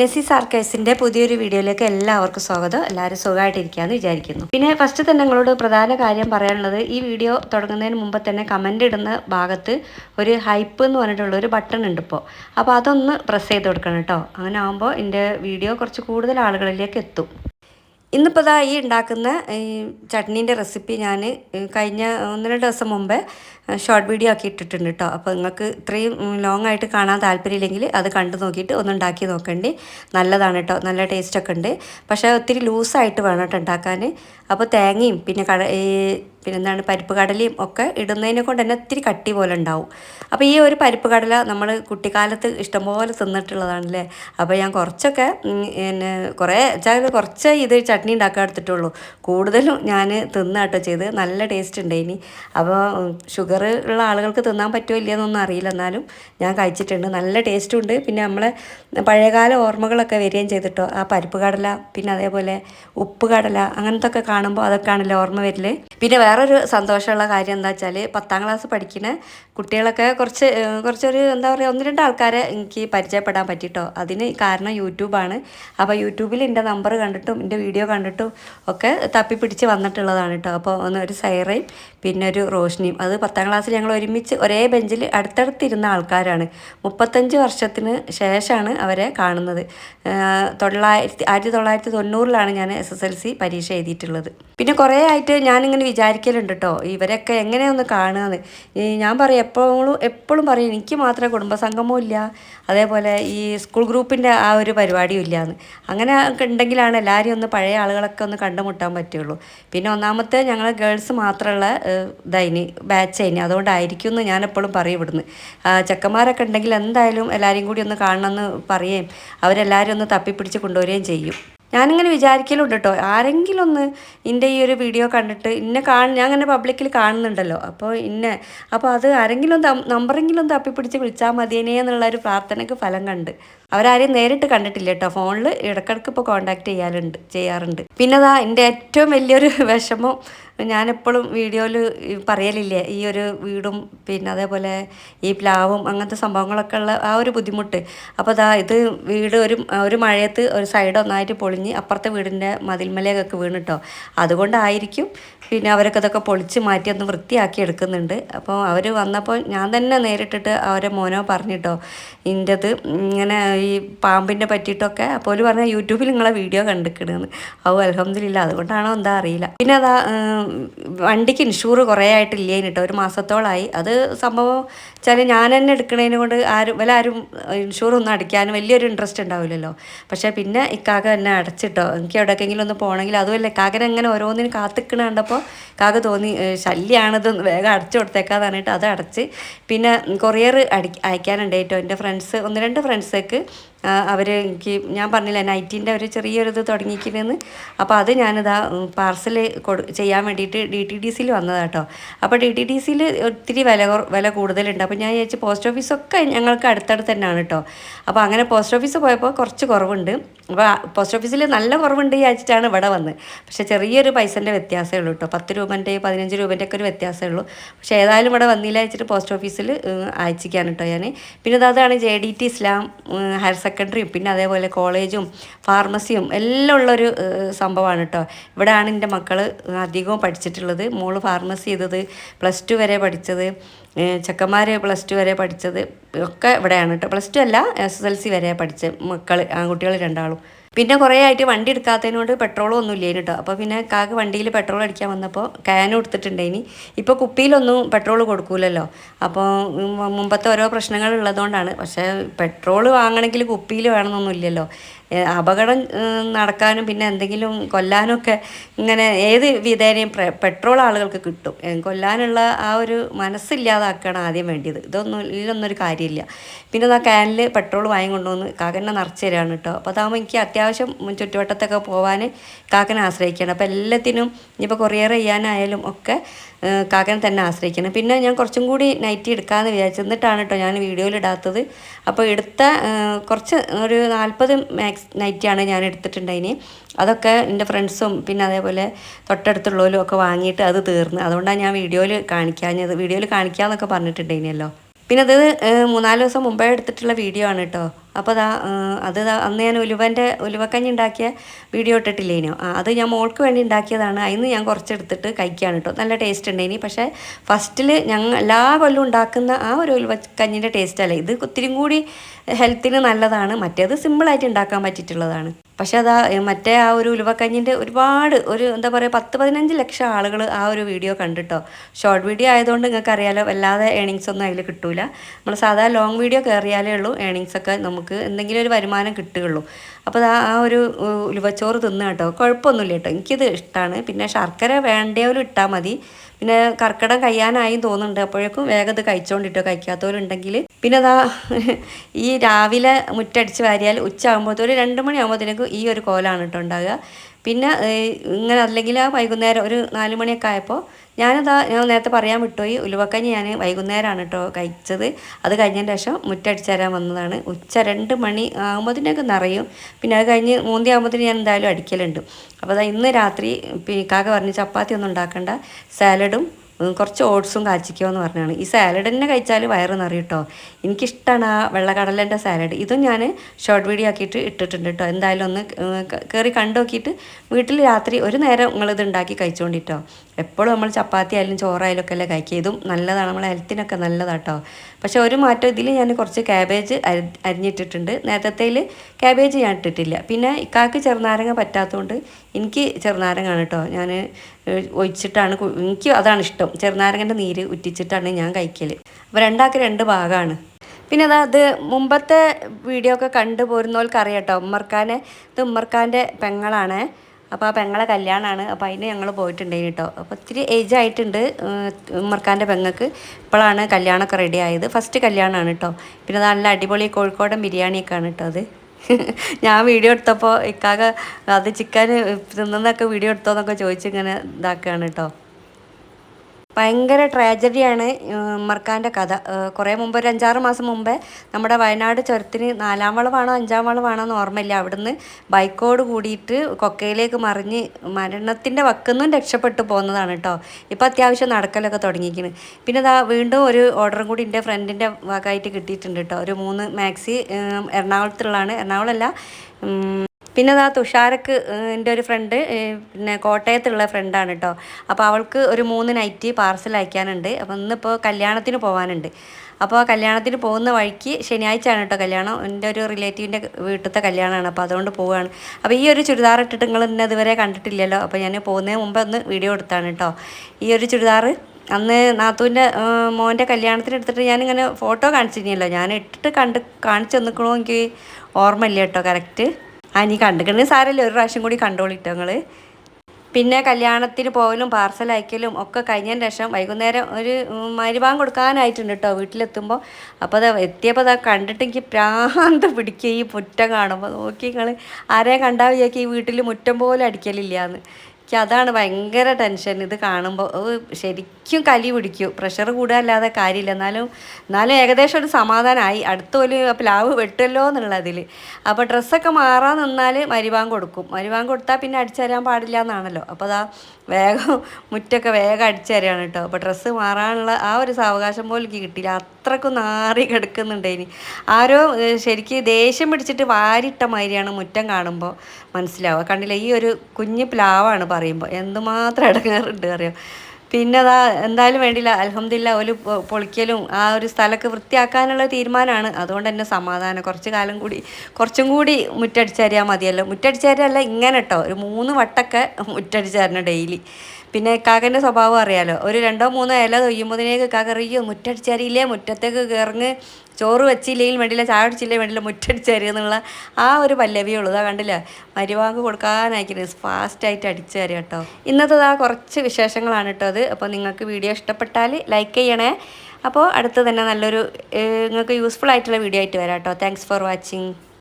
നെസി സാർക്കേഴ്സിന്റെ പുതിയൊരു വീഡിയോയിലേക്ക് എല്ലാവർക്കും സ്വാഗതം. എല്ലാവരും സുഖമായിട്ടിരിക്കാന്ന് വിചാരിക്കുന്നു. പിന്നെ ഫസ്റ്റ് തന്നെ നിങ്ങളോട് പ്രധാന കാര്യം പറയാനുള്ളത് ഈ വീഡിയോ തുടങ്ങുന്നതിന് മുമ്പ് തന്നെ കമന്റ് ഇടുന്ന ഭാഗത്ത് ഒരു ഹൈപ്പ് എന്ന് പറഞ്ഞിട്ടുള്ള ഒരു ബട്ടൺ ഉണ്ട് ഇപ്പോൾ അപ്പോൾ അതൊന്ന് പ്രസ് ചെയ്ത് കൊടുക്കണം കേട്ടോ. അങ്ങനെ ആകുമ്പോൾ എന്റെ വീഡിയോ കുറച്ച് കൂടുതൽ ആളുകളിലേക്ക് എത്തും. ഇന്നിപ്പോൾ ഇതാ ഈ ഉണ്ടാക്കുന്ന ഈ ചട്നീന്റെ റെസിപ്പി ഞാൻ കഴിഞ്ഞ ഒന്ന് രണ്ട് ദിവസം മുമ്പേ ഷോർട്ട് വീഡിയോ ആക്കി ഇട്ടിട്ടുണ്ട് കേട്ടോ അപ്പോൾ നിങ്ങൾക്ക് ഇത്രയും ലോങ് ആയിട്ട് കാണാൻ താല്പര്യമില്ലെങ്കിൽ അത് കണ്ടു നോക്കിയിട്ട് ഒന്ന് ഉണ്ടാക്കി നോക്കണ്ടി. നല്ലതാണ് കേട്ടോ നല്ല ടേസ്റ്റൊക്കെ ഉണ്ട്. പക്ഷേ ഒത്തിരി ലൂസായിട്ട് വേണം കേട്ടോ ഉണ്ടാക്കാൻ അപ്പോൾ തേങ്ങയും പിന്നെ കട പിന്നെന്താണ് പരിപ്പ് കടലയും ഒക്കെ ഇടുന്നതിനെ കൊണ്ട് തന്നെ ഒത്തിരി കട്ടി പോലെ ഉണ്ടാവും. അപ്പോൾ ഈ ഒരു പരിപ്പ് കടല നമ്മൾ കുട്ടിക്കാലത്ത് ഇഷ്ടംപോലെ തിന്നിട്ടുള്ളതാണല്ലേ? അപ്പോൾ ഞാൻ കുറച്ചൊക്കെ പിന്നെ കുറേ വെച്ചാൽ കുറച്ച് ഇത് ചട്നി ഉണ്ടാക്കാൻ എടുത്തിട്ടുള്ളൂ. കൂടുതലും ഞാൻ തിന്നാട്ടോ ചെയ്ത് നല്ല ടേസ്റ്റ് ഉണ്ട് ഇനി അപ്പോൾ ഷുഗർ ഉള്ള ആളുകൾക്ക് തിന്നാൻ പറ്റുമോ ഇല്ലയെന്നൊന്നും അറിയില്ല. എന്നാലും ഞാൻ കഴിച്ചിട്ടുണ്ട്. നല്ല ടേസ്റ്റും ഉണ്ട്. പിന്നെ നമ്മളെ പഴയകാല ഓർമ്മകളൊക്കെ വരികയും ചെയ്തിട്ടോ. ആ പരിപ്പ് കടല പിന്നെ അതേപോലെ ഉപ്പ് കടല അങ്ങനത്തെ ഒക്കെ കാണുമ്പോൾ അതൊക്കെയാണല്ലോ ഓർമ്മ വരൽ. പിന്നെ വേറൊരു സന്തോഷമുള്ള കാര്യം എന്താ വെച്ചാൽ പത്താം ക്ലാസ് പഠിക്കുന്ന കുട്ടികളൊക്കെ കുറച്ച് കുറച്ചൊരു എന്താ പറയുക ഒന്ന് രണ്ട് ആൾക്കാരെ എനിക്ക് പരിചയപ്പെടാൻ പറ്റിയിട്ടോ അതിന് കാരണം യൂട്യൂബാണ്. അപ്പോൾ യൂട്യൂബിൽ എന്റെ നമ്പർ കണ്ടിട്ടും എന്റെ വീഡിയോ കണ്ടിട്ടും ഒക്കെ തപ്പിപ്പിടിച്ച് വന്നിട്ടുള്ളതാണ് കേട്ടോ. അപ്പോൾ ഒന്ന് ഒരു സൈറയും പിന്നെ ഒരു റോഷ്നിയും. അത് പത്താം ക്ലാസ്സിൽ ഞങ്ങൾ ഒരുമിച്ച് ഒരേ ബെഞ്ചിൽ അടുത്തടുത്തിരുന്ന ആൾക്കാരാണ്. മുപ്പത്തഞ്ച് വർഷത്തിന് ശേഷമാണ് അവരെ കാണുന്നത്. തൊള്ളായിരത്തി ആയിരത്തി തൊള്ളായിരത്തി തൊണ്ണൂറിലാണ് ഞാൻ എസ് എസ് എൽ സി പരീക്ഷ എഴുതിയിട്ടുള്ളത്. പിന്നെ കുറേ ആയിട്ട് ഞാനിങ്ങനെ വിചാരിക്കലുണ്ട് കേട്ടോ ഇവരൊക്കെ എങ്ങനെയൊന്ന് കാണുകയെന്ന് ഞാൻ പറയും എപ്പോഴും എപ്പോഴും പറയും എനിക്ക് മാത്രമേ കുടുംബസംഗമവും ഇല്ല അതേപോലെ ഈ സ്കൂൾ ഗ്രൂപ്പിന്റെ ആ ഒരു പരിപാടിയും ഇല്ലയെന്ന് അങ്ങനെ ഉണ്ടെങ്കിലാണ് എല്ലാവരും ഒന്ന് പഴയ ആളുകളൊക്കെ ഒന്ന് കണ്ടുമുട്ടാൻ പറ്റുള്ളൂ പിന്നെ ഒന്നാമത്തെ ഞങ്ങൾ ഗേൾസ് മാത്രമുള്ള ഇതായിന് ബാച്ച് അതിന് അതുകൊണ്ടായിരിക്കും എന്ന് ഞാൻ എപ്പോഴും പറയും ഇവിടുന്ന് ചെക്കന്മാരൊക്കെ ഉണ്ടെങ്കിൽ എന്തായാലും എല്ലാവരെയും കൂടി ഒന്ന് കാണണമെന്ന് പറയുകയും അവരെല്ലാവരും ഒന്ന് തപ്പിപ്പിടിച്ച് കൊണ്ടുവരികയും ചെയ്യും ഞാനിങ്ങനെ വിചാരിക്കലുണ്ട് കേട്ടോ ആരെങ്കിലും ഒന്ന് എന്റെ ഈ ഒരു വീഡിയോ കണ്ടിട്ട് ഇന്നെ കാണ ഞാൻ അങ്ങനെ പബ്ലിക്കിൽ കാണുന്നുണ്ടല്ലോ. അപ്പോൾ ഇന്നെ അപ്പോൾ അത് ആരെങ്കിലും നമ്പറെങ്കിലും തപ്പിപ്പിടിച്ച് വിളിച്ചാൽ മതിയേനേ എന്നുള്ള ഒരു പ്രാർത്ഥനയ്ക്ക് ഫലം കണ്ട്. അവരാരെയും നേരിട്ട് കണ്ടിട്ടില്ല കേട്ടോ ഫോണിൽ ഇടക്കിടക്ക് ഇപ്പോൾ കോണ്ടാക്ട് ചെയ്യാറുണ്ട് ചെയ്യാറുണ്ട്. പിന്നെ അതാ എന്റെ ഏറ്റവും വലിയൊരു വിഷമം ഞാനെപ്പോഴും വീഡിയോയിൽ പറയലില്ലേ ഈ ഒരു വീടും പിന്നെ അതേപോലെ ഈ പ്ലാവും അങ്ങനത്തെ സംഭവങ്ങളൊക്കെ ഉള്ള ആ ഒരു ബുദ്ധിമുട്ട്. അപ്പോൾ അതാ ഇത് വീട് ഒരു ഒരു മഴയത്ത് ഒരു സൈഡ് ഒന്നായിട്ട് പൊളിഞ്ഞ് അപ്പുറത്തെ വീടിന്റെ മതിൽമലയൊക്കെ വീണിട്ടോ. അതുകൊണ്ടായിരിക്കും പിന്നെ അവരൊക്കെ അതൊക്കെ പൊളിച്ച് മാറ്റി ഒന്ന് വൃത്തിയാക്കി എടുക്കുന്നുണ്ട്. അപ്പോൾ അവർ വന്നപ്പോൾ ഞാൻ തന്നെ നേരിട്ടിട്ട് അവരെ മോനോ പറഞ്ഞിട്ടോ ഇന്റത് ഇങ്ങനെ ഈ പാമ്പിനെ പറ്റിയിട്ടൊക്കെ അപ്പോൾ ഒരു പറഞ്ഞാൽ യൂട്യൂബിൽ നിങ്ങളെ വീഡിയോ കണ്ടിക്കിടുന്നു അവ അലഹമ്മദില്ല അതുകൊണ്ടാണോ എന്താ അറിയില്ല. പിന്നെ അതാ വണ്ടിക്ക് ഇൻഷൂർ കുറേ ആയിട്ടില്ലേ കേട്ടോ ഒരു മാസത്തോളമായി അത് സംഭവം വെച്ചാൽ ഞാൻ തന്നെ എടുക്കണതിനെ കൊണ്ട് ആരും വല്ല ആരും ഇൻഷൂർ ഒന്നും അടിക്കാനും വലിയൊരു ഇൻട്രസ്റ്റ് ഉണ്ടാവില്ലല്ലോ. പക്ഷേ പിന്നെ ഇക്കാക തന്നെ അടച്ചിട്ടോ. എനിക്ക് എവിടേക്കെങ്കിലും ഒന്ന് പോകണമെങ്കിൽ അതുമല്ല ഇക്കാകനെ അങ്ങനെ ഓരോന്നിന് കാത്തിക്കണ കണ്ടപ്പോൾ കാക തോന്നി ശല്യമാണിത് വേഗം അടച്ചു കൊടുത്തേക്കാന്ന് പറഞ്ഞിട്ട് അത് അടച്ച്. പിന്നെ കൊറിയർ അടി അയക്കാനുണ്ടായിട്ടോ എന്റെ ഫ്രണ്ട്സ് ഒന്ന് രണ്ട് ഫ്രണ്ട്സേക്ക് അവർ എനിക്ക് ഞാൻ പറഞ്ഞില്ല നൈറ്റിന്റെ ഒരു ചെറിയൊരു ഇത് തുടങ്ങിയിരിക്കുന്നതെന്ന് അപ്പോൾ അത് ഞാനിതാ പാർസൽ കൊടു ചെയ്യാൻ വേണ്ടിയിട്ട് ഡി ടി ഡി സിയിൽ വന്നതാണ് കേട്ടോ അപ്പോൾ ഡി ടി ഡി സിയിൽ ഒത്തിരി വില വില കൂടുതലുണ്ട്. അപ്പോൾ ഞാൻ വിചാരിച്ചു പോസ്റ്റ് ഓഫീസൊക്കെ ഞങ്ങൾക്ക് അടുത്തടുത്ത് തന്നെയാണ് കേട്ടോ അപ്പോൾ അങ്ങനെ പോസ്റ്റ് ഓഫീസ് പോയപ്പോൾ കുറച്ച് കുറവുണ്ട്. അപ്പോൾ പോസ്റ്റ് ഓഫീസിൽ നല്ല കുറവുണ്ട് വിചാരിച്ചിട്ടാണ് ഇവിടെ വന്നത് പക്ഷേ ചെറിയൊരു പൈസന്റെ വ്യത്യാസമേ ഉള്ളൂ കേട്ടോ പത്ത് രൂപന്റെ പതിനഞ്ച് രൂപന്റെ ഒക്കെ ഒരു വ്യത്യാസമേ ഉള്ളൂ. പക്ഷേ ഏതായാലും ഇവിടെ വന്നില്ല വെച്ചിട്ട് പോസ്റ്റ് ഓഫീസിൽ അയച്ചിക്കാൻ കേട്ടോ ഞാൻ പിന്നെ അതാണ് J D T Islam higher സെക്കൻഡറിയും പിന്നെ അതേപോലെ കോളേജും ഫാർമസിയും എല്ലാം ഉള്ളൊരു സംഭവമാണ് കേട്ടോ ഇവിടെയാണ് എന്റെ മക്കൾ അധികവും പഠിച്ചിട്ടുള്ളത്. മോൾ ഫാർമസി ചെയ്തത് പ്ലസ് ടു വരെ പഠിച്ചത് ചെക്കന്മാർ പ്ലസ് ടു വരെ പഠിച്ചത് ഒക്കെ ഇവിടെയാണ് കേട്ടോ പ്ലസ് ടു അല്ല എസ് എസ് എൽ സി വരെ പഠിച്ച മക്കൾ ആൺകുട്ടികൾ രണ്ടാളും. പിന്നെ കുറേ ആയിട്ട് വണ്ടി എടുക്കാത്തതിനോട് പെട്രോളും ഒന്നും ഇല്ലേനു കേട്ടോ അപ്പോൾ പിന്നെ കാക്ക് വണ്ടിയിൽ പെട്രോൾ അടിക്കാൻ വന്നപ്പോൾ ക്യാനും എടുത്തിട്ടുണ്ടേനി ഇപ്പോൾ കുപ്പിയിലൊന്നും പെട്രോൾ കൊടുക്കൂലല്ലോ. അപ്പോൾ മുമ്പത്തെ ഓരോ പ്രശ്നങ്ങൾ ഉള്ളതുകൊണ്ടാണ്. പക്ഷേ പെട്രോൾ വാങ്ങണമെങ്കിൽ കുപ്പിയിൽ വേണമെന്നൊന്നും ഇല്ലല്ലോ. അപകടം നടക്കാനും പിന്നെ എന്തെങ്കിലും കൊല്ലാനൊക്കെ ഇങ്ങനെ ഏത് വിധേനയും പെട്രോൾ ആളുകൾക്ക് കിട്ടും. കൊല്ലാനുള്ള ആ ഒരു മനസ്സില്ലാതാക്കുകയാണ് ആദ്യം വേണ്ടിയത്. ഇതൊന്നും ഇതിലൊന്നും ഒരു കാര്യമില്ല. പിന്നെ ആ ക്യാനിൽ പെട്രോൾ വാങ്ങി കൊണ്ടുവന്ന് കാക്കനെ നിറച്ച് തരാണ് കേട്ടോ അപ്പോൾ അതാകുമ്പോൾ എനിക്ക് അത്യാവശ്യം ചുറ്റുവട്ടത്തൊക്കെ പോകാൻ കാക്കനെ ആശ്രയിക്കണം. അപ്പോൾ എല്ലാത്തിനും ഇനിയിപ്പോൾ കൊറിയർ ചെയ്യാനായാലും ഒക്കെ കാക്കനെ തന്നെ ആശ്രയിക്കണം. പിന്നെ ഞാൻ കുറച്ചും കൂടി നൈറ്റി എടുക്കാമെന്ന് വിചാരിച്ചു എന്നിട്ടാണ് കേട്ടോ ഞാൻ വീഡിയോയിൽ ഇടാത്തത് അപ്പോൾ എടുത്ത കുറച്ച് ഒരു നാൽപ്പത് മാക്സ് നൈറ്റിയാണ് ഞാൻ എടുത്തിട്ടുണ്ടായിന്. അതൊക്കെ എന്റെ ഫ്രണ്ട്സും പിന്നെ അതേപോലെ തൊട്ടടുത്തുള്ളവരും ഒക്കെ വാങ്ങിയിട്ട് അത് തീർന്ന്. അതുകൊണ്ടാണ് ഞാൻ വീഡിയോയിൽ കാണിക്കാഞ്ഞത്. വീഡിയോയിൽ കാണിക്കാമെന്നൊക്കെ പറഞ്ഞിട്ടുണ്ടായിനല്ലോ. പിന്നെ അത് മൂന്നാൽ ദിവസം മുമ്പേ എടുത്തിട്ടുള്ള വീഡിയോ ആണ് കേട്ടോ അപ്പോൾ അതാ അത് ദാ അന്ന് ഞാൻ ഉലുവന്റെ ഉലുവക്കഞ്ഞി ഉണ്ടാക്കിയ വീഡിയോ ഇട്ടിട്ടില്ലേനോ? അത് ഞാൻ മോൾക്ക് വേണ്ടി ഉണ്ടാക്കിയതാണ്. അതിന് ഞാൻ കുറച്ചെടുത്തിട്ട് കഴിക്കുകയാണ് കേട്ടോ നല്ല ടേസ്റ്റ് ഉണ്ടായിനി പക്ഷേ ഫസ്റ്റിൽ ഞങ്ങൾ എല്ലാ കൊല്ലവും ഉണ്ടാക്കുന്ന ആ ഒരു ഉലുവക്കഞ്ഞിന്റെ ടേസ്റ്റ് അല്ല? ഇത് ഒത്തിരി കൂടി ഹെൽത്തിന് നല്ലതാണ്. മറ്റേത് സിമ്പിളായിട്ട് ഉണ്ടാക്കാൻ പറ്റിയിട്ടുള്ളതാണ്. പക്ഷെ അതാ മറ്റേ ആ ഒരു ഉലുവക്കഞ്ഞിന്റെ ഒരുപാട് ഒരു എന്താ പറയുക പത്ത് പതിനഞ്ച് ലക്ഷം ആളുകൾ ആ ഒരു വീഡിയോ കണ്ടിട്ടോ ഷോർട്ട് വീഡിയോ ആയതുകൊണ്ട് നിങ്ങൾക്ക് അറിയാലോ വല്ലാതെ ഏണിങ്സ് ഒന്നും അതിൽ കിട്ടൂല. നമ്മൾ സാധാരണ ലോങ് വീഡിയോ കയറിയാലേ ഉള്ളൂ ഏണിങ്സ് ഒക്കെ നമുക്ക് എന്തെങ്കിലും ഒരു വരുമാനം കിട്ടുകയുള്ളൂ. അപ്പോൾ ആ ഒരു ഉലുവച്ചോറ് തിന്നു കേട്ടോ. കുഴപ്പമൊന്നുമില്ല കേട്ടോ. എനിക്കിത് ഇഷ്ടമാണ് പിന്നെ ശർക്കര വേണ്ടവരും ഇട്ടാൽ മതി. പിന്നെ കർക്കിടം കഴിയാനായി തോന്നുന്നുണ്ട്. അപ്പോഴേക്കും വേഗം ഇത് കഴിച്ചുകൊണ്ടിട്ടോ കഴിക്കാത്തവരുണ്ടെങ്കിൽ. പിന്നെ അതാ ഈ രാവിലെ മുറ്റടിച്ച് വാരിയാൽ ഉച്ച ആകുമ്പോഴത്തെ ഒരു രണ്ട് മണിയാകുമ്പോഴത്തേക്കും ഈ ഒരു കോലാണ് കേട്ടോ ഉണ്ടാകുക. പിന്നെ ഇങ്ങനെ അല്ലെങ്കിൽ ആ വൈകുന്നേരം ഒരു നാല് മണിയൊക്കെ ആയപ്പോൾ ഞാനതാ ഞാൻ നേരത്തെ പറയാൻ വിട്ടുപോയി. ഉലുവക്കഞ്ഞി ഞാൻ വൈകുന്നേരമാണ് കേട്ടോ കഴിച്ചത്. അത് കഴിഞ്ഞതിന് ശേഷം മുറ്റടിച്ച് തരാൻ വന്നതാണ്. ഉച്ച രണ്ട് മണി ആകുമ്പോഴത്തേക്ക് നിറയും. പിന്നെ അത് കഴിഞ്ഞ് മൂന്തി ആകുമ്പോഴത്തേന് ഞാൻ എന്തായാലും അടിക്കലുണ്ട്. അപ്പോൾ അതാ ഇന്ന് രാത്രി പിന്നെ കാക്ക പറഞ്ഞ് ചപ്പാത്തി ഒന്നും ഉണ്ടാക്കണ്ട. സാലഡും കുറച്ച് ഓട്സും കാച്ചിക്കോ എന്ന് പറഞ്ഞാണ്. ഈ സാലഡ് തന്നെ കഴിച്ചാൽ വയറ് നിറയും കേട്ടോ എനിക്കിഷ്ടമാണ് ആ വെള്ളക്കടലേന്റെ സാലഡ്. ഇതും ഞാൻ ഷോർട്ട് വീഡിയോ ആക്കിയിട്ട് ഇട്ടിട്ടുണ്ട് കേട്ടോ എന്തായാലും ഒന്ന് കയറി കണ്ടു നോക്കിയിട്ട് വീട്ടിൽ രാത്രി ഒരു നേരം നിങ്ങളിത് ഉണ്ടാക്കി കഴിച്ചുകൊണ്ടിട്ടോ എപ്പോഴും നമ്മൾ ചപ്പാത്തി ആയാലും ചോറായാലും ഒക്കെ അല്ലേ കഴിക്കുക. ഇതും നല്ലതാണ്. നമ്മളെ ഹെൽത്തിനൊക്കെ നല്ലതാട്ടോ. പക്ഷേ ഒരു മാറ്റം ഇതിൽ ഞാൻ കുറച്ച് ക്യാബേജ് അരി അരിഞ്ഞിട്ടിട്ടുണ്ട്. നേരത്തേൽ ക്യാബേജ് ഞാൻ ഇട്ടിട്ടില്ല. പിന്നെ ഇക്കാക്ക് ചെറുനാരങ്ങ പറ്റാത്തതുകൊണ്ട് എനിക്ക് ചെറുനാരങ്ങാണ് കേട്ടോ ഞാൻ ഒഴിച്ചിട്ടാണ് എനിക്ക് അതാണ് ഇഷ്ടം. ചെറുനാരങ്ങന്റെ നീര് ഉറ്റിച്ചിട്ടാണ് ഞാൻ കഴിക്കൽ അപ്പോൾ രണ്ടാൾക്ക് രണ്ട് ഭാഗമാണ് പിന്നെ അതാ അത് മുമ്പത്തെ വീഡിയോ ഒക്കെ കണ്ടു പോരുന്നവർക്ക് അറിയാം കേട്ടോ ഉമ്മർക്കാനെ ഇത് ഉമ്മർക്കാന്റെ പെങ്ങളാണ്. അപ്പോൾ ആ പെങ്ങളെ കല്യാണമാണ് അപ്പോൾ അതിന് ഞങ്ങൾ പോയിട്ടുണ്ടായിന് കേട്ടോ അപ്പോൾ ഒത്തിരി ഏജ് ആയിട്ടുണ്ട് ഉമ്മർക്കാന്റെ പെങ്ങൾക്ക് ഇപ്പോഴാണ് കല്യാണമൊക്കെ റെഡി ആയത്. ഫസ്റ്റ് കല്യാണമാണ് കേട്ടോ പിന്നെ നല്ല അടിപൊളി കോഴിക്കോടൻ ബിരിയാണിയൊക്കെയാണ് കേട്ടോ അത്. ഞാൻ വീഡിയോ എടുത്തപ്പോൾ ഇക്കാകെ അത് ചിക്കൻ തിന്നുന്നൊക്കെ വീഡിയോ എടുത്തോന്നൊക്കെ ചോദിച്ചിങ്ങനെ ഇതാക്കുകയാണ് കേട്ടോ ഭയങ്കര ട്രാജഡിയാണ് ഉമ്മർക്കാന്റെ കഥ. കുറേ മുമ്പ് ഒരു അഞ്ചാറ് മാസം മുമ്പേ നമ്മുടെ വയനാട് ചുരത്തിന് നാലാം വളവാണോ അഞ്ചാം വളവാണോ എന്ന് ഓർമ്മയില്ല. അവിടുന്ന് ബൈക്കോട് കൂടിയിട്ട് കൊക്കയിലേക്ക് മറിഞ്ഞ് മരണത്തിന്റെ വക്കൊന്നും രക്ഷപ്പെട്ടു പോകുന്നതാണ് കേട്ടോ ഇപ്പോൾ അത്യാവശ്യം നടക്കലൊക്കെ തുടങ്ങിയിരിക്കുന്നു പിന്നെ ഇതാ വീണ്ടും ഒരു ഓർഡറും കൂടി എന്റെ ഫ്രണ്ടിന്റെ ഭാഗമായിട്ട് കിട്ടിയിട്ടുണ്ട് കേട്ടോ ഒരു മൂന്ന് മാക്സി എറണാകുളത്തുള്ളതാണ്. എറണാകുളമല്ല പിന്നെ അതാ തുഷാരക്ക് എന്റെ ഒരു ഫ്രണ്ട് പിന്നെ കോട്ടയത്തുള്ള ഫ്രണ്ടാണ് കേട്ടോ അപ്പോൾ അവൾക്ക് ഒരു മൂന്ന് നൈറ്റ് പാർസൽ അയക്കാനുണ്ട്. അപ്പോൾ ഇന്നിപ്പോൾ കല്യാണത്തിന് പോകാനുണ്ട് അപ്പോൾ കല്യാണത്തിന് പോകുന്ന വഴിക്ക് ശനിയാഴ്ചയാണ് കേട്ടോ കല്യാണം. എന്റെ ഒരു റിലേറ്റീവിന്റെ വീട്ടിലത്തെ കല്യാണമാണ് അപ്പോൾ അതുകൊണ്ട് പോവുകയാണ് അപ്പോൾ ഈ ഒരു ചുരിദാർ ഇട്ടിട്ട് നിങ്ങൾ എന്നെ ഇതുവരെ കണ്ടിട്ടില്ലല്ലോ. അപ്പോൾ ഞാൻ പോകുന്നതിന് മുമ്പ് ഒന്ന് വീഡിയോ എടുത്താണ് കേട്ടോ ഈ ഒരു ചുരിദാർ അന്ന് നാത്തൂന്റെ മോന്റെ കല്യാണത്തിന് എടുത്തിട്ട് ഞാനിങ്ങനെ ഫോട്ടോ കാണിച്ചിരുന്നല്ലോ ഞാൻ ഇട്ടിട്ട് കണ്ട് കാണിച്ചു തന്നിക്കണോ എനിക്ക് ഓർമ്മയില്ല കേട്ടോ കറക്റ്റ് ആ നീ കണ്ടിക്കണേ സാരമില്ല. ഒരു പ്രാവശ്യം കൂടി കണ്ടോളിട്ടോ നിങ്ങൾ പിന്നെ കല്യാണത്തിന് പോകലും പാർസൽ അയക്കലും ഒക്കെ കഴിഞ്ഞതിന് ശേഷം വൈകുന്നേരം ഒരു മരുഭാഗം കൊടുക്കാനായിട്ടുണ്ട് കേട്ടോ വീട്ടിലെത്തുമ്പോൾ അപ്പോൾ അത് എത്തിയപ്പോൾ അത് കണ്ടിട്ട് എനിക്ക് പ്രാന്ത് പിടിക്കുക ഈ മുറ്റം കാണുമ്പോൾ നോക്കി നിങ്ങൾ ആരെയും കണ്ടാൽ വിചാരിക്കും ഈ വീട്ടിൽ മുറ്റം പോലും അടിക്കലില്ല എന്ന് എനിക്ക് അതാണ് ഭയങ്കര ടെൻഷൻ ഇത് കാണുമ്പോൾ ശരിക്കും കലി പിടിക്കും. പ്രഷർ കൂടാല്ലാതെ കാര്യമില്ല. എന്നാലും എന്നാലും ഏകദേശം ഒരു സമാധാനമായി അടുത്ത ഒരു പ്ലാവ് വെട്ടുമല്ലോ എന്നുള്ളതിൽ അപ്പോൾ ഡ്രസ്സൊക്കെ മാറാൻ നിന്നാൽ മരുവാൻ കൊടുക്കും. മരുവാൻ കൊടുത്താൽ പിന്നെ അടിച്ചു തരാൻ പാടില്ല എന്നാണല്ലോ. അപ്പോൾ അതാ വേഗം മുറ്റൊക്കെ വേഗം അടിച്ചു കേട്ടോ. അപ്പോൾ ഡ്രസ്സ് മാറാനുള്ള ആ ഒരു സാവകാശം പോലും എനിക്ക് കിട്ടിയില്ല. അത്രക്കും നാറി കിടക്കുന്നുണ്ട് ഇനി ആരോ ശരിക്ക് ദേഷ്യം പിടിച്ചിട്ട് വാരിട്ട മാതിരിയാണ് മുറ്റം കാണുമ്പോൾ മനസ്സിലാവുക. കണ്ടില്ല ഈ ഒരു കുഞ്ഞ് പ്ലാവാണ് പറയുമ്പോൾ എന്തുമാത്രം ഇടങ്ങാറുണ്ട് അറിയാം? പിന്നെ അതാ എന്തായാലും വേണ്ടില്ല. അലഹമില്ല ഒരു പൊളിക്കലും ആ ഒരു സ്ഥലമൊക്കെ വൃത്തിയാക്കാനുള്ള തീരുമാനമാണ്. അതുകൊണ്ട് തന്നെ സമാധാനം. കുറച്ച് കാലം കൂടി കുറച്ചും കൂടി മുറ്റടിച്ചേരിയാൽ മതിയല്ലോ. മുറ്റടിച്ചേരല്ല ഇങ്ങനെ കേട്ടോ ഒരു മൂന്ന് വട്ടൊക്കെ മുറ്റടിച്ചായിരുന്നു ഡെയിലി. പിന്നെ കാക്കന്റെ സ്വഭാവം അറിയാലോ. ഒരു രണ്ടോ മൂന്നോ ഇല തൊയ്യുമ്പോഴത്തേക്ക് കാക്ക അറിയോ മുറ്റടിച്ചേരിയില്ലേ? മുറ്റത്തേക്ക് ഇറങ്ങ് ചോറ് വെച്ചില്ലെങ്കിൽ വേണ്ടില്ല ചായ അടിച്ചില്ലേ വേണ്ടില്ല മുറ്റടിച്ചേരി എന്നുള്ള ആ ഒരു പല്ലവിയേ ഉള്ളൂ. ഇതാ കണ്ടില്ല? മരുവാങ്ക് കൊടുക്കാനായിരിക്കുന്നത് ഫാസ്റ്റായിട്ട് അടിച്ചു തരിക കേട്ടോ. ആ കുറച്ച് വിശേഷങ്ങളാണ് കേട്ടോ അത്. അപ്പോൾ നിങ്ങൾക്ക് വീഡിയോ ഇഷ്ടപ്പെട്ടാൽ ലൈക്ക് ചെയ്യണേ. അപ്പോൾ അടുത്ത് തന്നെ നല്ലൊരു നിങ്ങൾക്ക് യൂസ്ഫുൾ ആയിട്ടുള്ള വീഡിയോ ആയിട്ട് വരാം കേട്ടോ. Thanks for watching